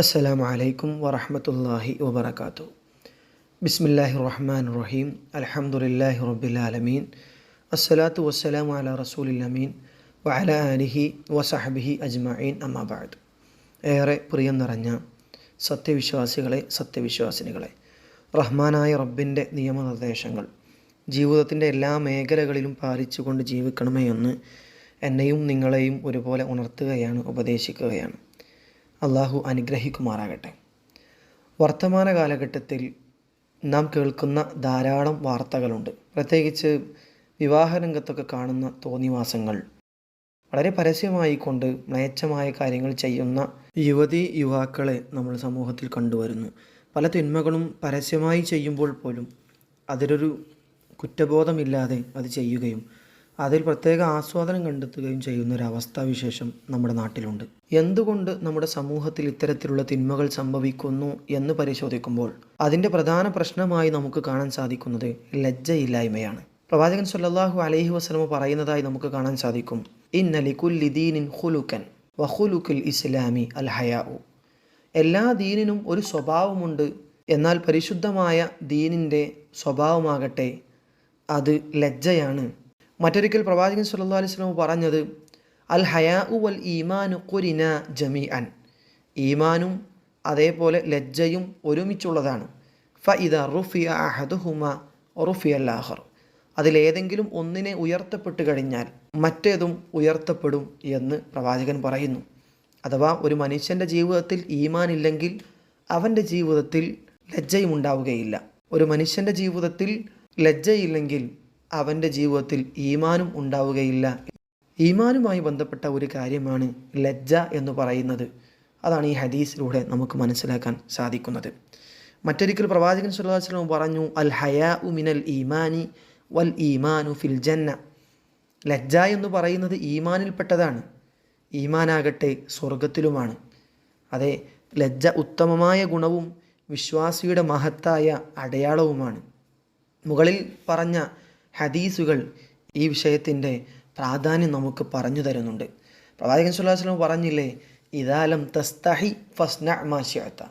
അസ്സലാമു അലൈക്കും വറഹമത്തല്ലാഹി വബർക്കാത്തു ബിസ്മില്ലാഹി റഹ്മാൻ റഹീം. അലഹമുല്ലാഹി റബ്ബിൽ ആലമീൻ. അസ്സലാത്തു വസ്സലാമു അല റസൂലമീൻ വഅല ആലിഹി വസഹബിഹി അജ്മഈൻ. അമ്മാബാദ് ഏറെ പ്രിയം നിറഞ്ഞ സത്യവിശ്വാസികളെ സത്യവിശ്വാസിനികളെ റഹ്മാനായ റബ്ബിന്റെ നിയമനിർദ്ദേശങ്ങൾ ജീവിതത്തിന്റെ എല്ലാ മേഖലകളിലും പാലിച്ചുകൊണ്ട് ജീവിക്കണമേ എന്ന് എന്നെയും നിങ്ങളെയും ഒരുപോലെ ഉണർത്തുകയാണ് ഉപദേശിക്കുകയാണ്. അള്ളാഹു അനുഗ്രഹിക്കുമാറാകട്ടെ. വർത്തമാന കാലഘട്ടത്തിൽ നാം കേൾക്കുന്ന ധാരാളം വാർത്തകളുണ്ട്. പ്രത്യേകിച്ച് വിവാഹരംഗത്തൊക്കെ കാണുന്ന തോന്നിവാസങ്ങൾ. വളരെ പരസ്യമായിക്കൊണ്ട് മ്ലേച്ഛമായ കാര്യങ്ങൾ ചെയ്യുന്ന യുവതി യുവാക്കളെ നമ്മൾ സമൂഹത്തിൽ കണ്ടുവരുന്നു. പല തിന്മകളും പരസ്യമായി ചെയ്യുമ്പോൾ പോലും അതിലൊരു കുറ്റബോധമില്ലാതെ അത് ചെയ്യുകയും അതിൽ പ്രത്യേക ആസ്വാദനം കണ്ടെത്തുകയും ചെയ്യുന്ന ഒരു അവസ്ഥാവിശേഷം നമ്മുടെ നാട്ടിലുണ്ട്. എന്തുകൊണ്ട് നമ്മുടെ സമൂഹത്തിൽ ഇത്തരത്തിലുള്ള തിന്മകൾ സംഭവിക്കുന്നു എന്ന് പരിശോധിക്കുമ്പോൾ അതിന്റെ പ്രധാന പ്രശ്നമായി നമുക്ക് കാണാൻ സാധിക്കുന്നത് ലജ്ജയില്ലായ്മയാണ്. പ്രവാചകൻ സല്ലാഹു അലൈഹി വസ്ലമ പറയുന്നതായി നമുക്ക് കാണാൻ സാധിക്കും. ഇന്നലിക്കുല്ലി ദീനിൻ ഹുലുക്കൻ വഹുലുക്കുൽ ഇസ്ലാമി അൽ ഹയാഉ. എല്ലാ ദീനിനും ഒരു സ്വഭാവമുണ്ട്. എന്നാൽ പരിശുദ്ധമായ ദീനിന്റെ സ്വഭാവമാകട്ടെ അത് ലജ്ജയാണ്. മറ്റൊരിക്കൽ പ്രവാചകൻ സല്ലല്ലാഹു അലൈഹി വസല്ലം പറഞ്ഞത് അൽ ഹയാ വൽ ഈമാനു കുരിന ജമീ അൻ ഈമാനും അതേപോലെ ലജ്ജയും ഒരുമിച്ചുള്ളതാണ്. ഫ ഇദ റുഫിയ അഹദുഹുമ റുഫിയ അല്ലാഹർ അതിലേതെങ്കിലും ഒന്നിനെ ഉയർത്തപ്പെട്ട് കഴിഞ്ഞാൽ മറ്റേതും ഉയർത്തപ്പെടും എന്ന് പ്രവാചകൻ പറയുന്നു. അഥവാ ഒരു മനുഷ്യന്റെ ജീവിതത്തിൽ ഈമാൻ ഇല്ലെങ്കിൽ അവന്റെ ജീവിതത്തിൽ ലജ്ജയും ഉണ്ടാവുകയില്ല ഒരു മനുഷ്യന്റെ ജീവിതത്തിൽ ലജ്ജയില്ലെങ്കിൽ അവന്റെ ജീവിതത്തിൽ ഈമാനും ഉണ്ടാവുകയില്ല. ഈമാനുമായി ബന്ധപ്പെട്ട ഒരു കാര്യമാണ് ലജ്ജ എന്ന് പറയുന്നത്. അതാണ് ഈ ഹദീസിലൂടെ നമുക്ക് മനസ്സിലാക്കാൻ സാധിക്കുന്നത്. മറ്റൊരിക്കൽ പ്രവാചകൻ സുല്ലാസ്ലം പറഞ്ഞു അൽ ഹയാ മിനൽ ഈമാനി വൽ ഈമാനു ഫിൽ ജന്ന. ലജ്ജ എന്ന് പറയുന്നത് ഈമാനിൽപ്പെട്ടതാണ്. ഈമാനാകട്ടെ സ്വർഗത്തിലുമാണ് അതെ ലജ്ജ ഉത്തമമായ ഗുണവും വിശ്വാസിയുടെ മഹത്തായ അടയാളവുമാണ്. മുകളിൽ പറഞ്ഞ ഹദീസുകൾ ഈ വിഷയത്തിന്റെ പ്രാധാന്യം നമുക്ക് പറഞ്ഞു തരുന്നുണ്ട്. പ്രവാചകൻ സുല്ലാസ്ലം പറഞ്ഞില്ലേ ഇതാലം തസ്തഹി ഫസ്ന മാശ്യത്ത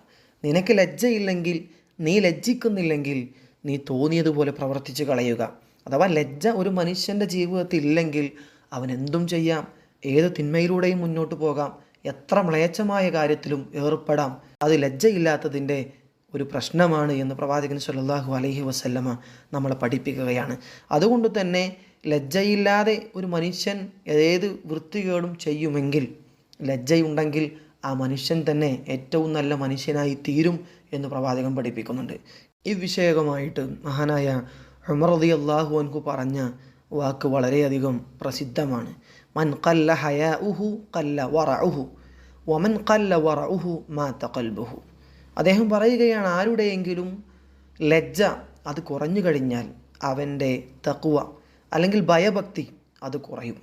നിനക്ക് ലജ്ജയില്ലെങ്കിൽ നീ ലജ്ജിക്കുന്നില്ലെങ്കിൽ നീ തോന്നിയതുപോലെ പ്രവർത്തിച്ച് കളയുക. അഥവാ ലജ്ജ ഒരു മനുഷ്യന്റെ ജീവിതത്തിൽ ഇല്ലെങ്കിൽ അവൻ എന്തും ചെയ്യാം ഏത് തിന്മയിലൂടെയും മുന്നോട്ട് പോകാം എത്ര മ്ലേച്ഛമായ കാര്യത്തിലും ഏർപ്പെടാം. അത് ലജ്ജയില്ലാത്തതിന്റെ ഒരു പ്രശ്നമാണ് എന്ന് പ്രവാചകൻ സല്ലല്ലാഹു അലഹി വസല്ലമ നമ്മളെ പഠിപ്പിക്കുകയാണ്. അതുകൊണ്ട് തന്നെ ലജ്ജയില്ലാതെ ഒരു മനുഷ്യൻ ഏത് വൃത്തികേടും ചെയ്യുമെങ്കിൽ ലജ്ജയുണ്ടെങ്കിൽ ആ മനുഷ്യൻ തന്നെ ഏറ്റവും നല്ല മനുഷ്യനായി തീരും എന്ന് പ്രവാചകൻ പഠിപ്പിക്കുന്നുണ്ട്. ഈ വിഷയകമായിട്ട് മഹാനായ ഉമർ അലി അള്ളാഹു അൻഹു പറഞ്ഞ വാക്ക് വളരെയധികം പ്രസിദ്ധമാണ്. മൻ കല്ല ഹയ ഉഹു കല്ല വറ ഉഹു വമൻ കല്ല വറ ഉഹു മാ തകൽബുഹു അദ്ദേഹം പറയുകയാണ് ആരുടെയെങ്കിലും ലജ്ജ അത് കുറഞ്ഞു കഴിഞ്ഞാൽ അവന്റെ തക്കുവ അല്ലെങ്കിൽ ഭയഭക്തി അത് കുറയും.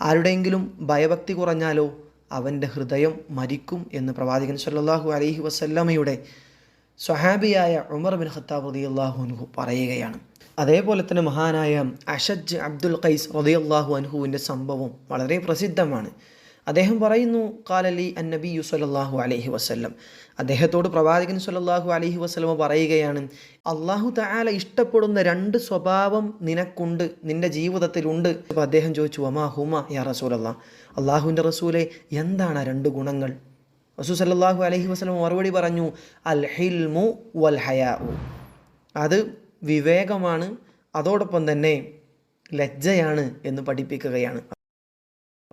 ആരുടെയെങ്കിലും ഭയഭക്തി കുറഞ്ഞാലോ അവന്റെ ഹൃദയം മരിക്കും എന്ന് പ്രവാചകൻ സല്ലാഹു അലഹി വസല്ലമയുടെ സ്വഹാബിയായ ഉമർ ബിൻ ഖത്താബ് റതി അള്ളാഹു അൻഹു പറയുകയാണ്. അതേപോലെ തന്നെ മഹാനായ അഷജ് അബ്ദുൽ ഖൈസ് റതി അള്ളാഹു സംഭവം വളരെ പ്രസിദ്ധമാണ്. അദ്ദേഹം പറയുന്നു കാലലി അൻ നബി സല്ലല്ലാഹു അലൈഹി വസല്ലം. അദ്ദേഹത്തോട് പ്രവാചകൻ സല്ലല്ലാഹു അലഹി വസ്ലമ പറയുകയാണ് അള്ളാഹു താല ഇഷ്ടപ്പെടുന്ന രണ്ട് സ്വഭാവം നിനക്കുണ്ട് നിന്റെ ജീവിതത്തിലുണ്ട്. അപ്പോൾ അദ്ദേഹം ചോദിച്ചു അമാ ഹുമ യാ റസൂലല്ലാ? അള്ളാഹുവിന്റെ റസൂലെ എന്താണ് ആ രണ്ട് ഗുണങ്ങൾ? റസൂൽ സല്ലല്ലാഹു അലഹി വസല്ലം മറുപടി പറഞ്ഞു അൽ ഹിൽമു വൽ ഹയാ അത് വിവേകമാണ് അതോടൊപ്പം തന്നെ ലജ്ജയാണ് എന്ന് പഠിപ്പിക്കുകയാണ്.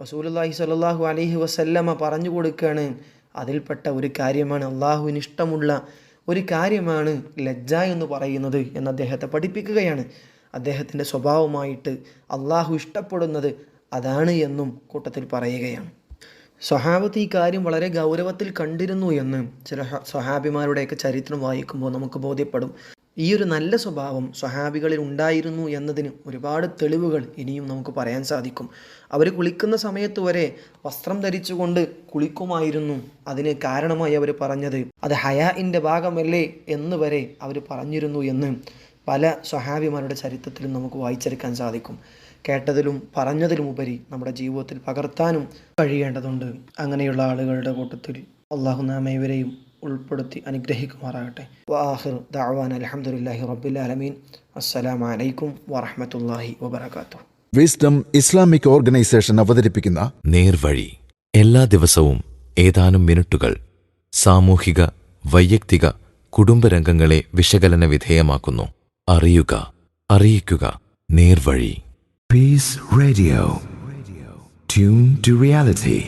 റസൂലുല്ലാഹി സ്വല്ലല്ലാഹു അലൈഹി വസല്ലമ പറഞ്ഞു കൊടുക്കുകയാണ് അതിൽപ്പെട്ട ഒരു കാര്യമാണ് അള്ളാഹുവിന് ഇഷ്ടമുള്ള ഒരു കാര്യമാണ് ലജ്ജ എന്ന് പറയുന്നത് എന്ന് അദ്ദേഹത്തെ പഠിപ്പിക്കുകയാണ്. അദ്ദേഹത്തിന്റെ സ്വഭാവമായിട്ട് അള്ളാഹു ഇഷ്ടപ്പെടുന്നത് അതാണ് എന്നും കൂട്ടത്തിൽ പറയുകയാണ്. സ്വഹാബത്ത് ഈ കാര്യം വളരെ ഗൗരവത്തിൽ കണ്ടിരുന്നു എന്ന് ചില സ്വഹാബിമാരുടെയൊക്കെ ചരിത്രം വായിക്കുമ്പോൾ നമുക്ക് ബോധ്യപ്പെടും. ഈ ഒരു നല്ല സ്വഭാവം സ്വഹാബികളിൽ ഉണ്ടായിരുന്നു എന്നതിന് ഒരുപാട് തെളിവുകൾ ഇനിയും നമുക്ക് പറയാൻ സാധിക്കും. അവർ കുളിക്കുന്ന സമയത്ത് വരെ വസ്ത്രം ധരിച്ചുകൊണ്ട് കുളിക്കുമായിരുന്നു. അതിന് കാരണമായി അവർ പറഞ്ഞത് അത് ഹയാഇന്റെ ഭാഗമല്ലേ എന്ന് വരെ അവർ പറഞ്ഞിരുന്നു എന്ന് പല സ്വഹാബിമാരുടെ ചരിത്രത്തിലും നമുക്ക് വായിച്ചെടുക്കാൻ സാധിക്കും. കേട്ടതിലും പറഞ്ഞതിലുമുപരി നമ്മുടെ ജീവിതത്തിൽ പകർത്താനും കഴിയേണ്ടതുണ്ട്. അങ്ങനെയുള്ള ആളുകളുടെ കൂട്ടത്തിൽ അള്ളാഹു നാമ ഇവരെയും ഉൾപ്പെടുത്തി അനുഗ്രഹിക്കുമാറാകട്ടെ. വാഹിർ ദാവാൻ അലഹമുല്ലാഹി റബ്ബുലാലമീൻ അസ്സലാമലൈക്കും വറഹമത്തല്ലാഹി വബർക്കാത്തു വിസ്ഡം ഇസ്ലാമിക് ഓർഗനൈസേഷൻ അവതരിപ്പിക്കുന്ന നേർവഴി. എല്ലാ ദിവസവും ഏതാനും മിനിറ്റുകൾ സാമൂഹിക വൈയക്തിക കുടുംബരംഗങ്ങളെ വിശകലന വിധേയമാക്കുന്നു. അറിയുക അറിയിക്കുക നേർവഴി. Peace radio tune to reality.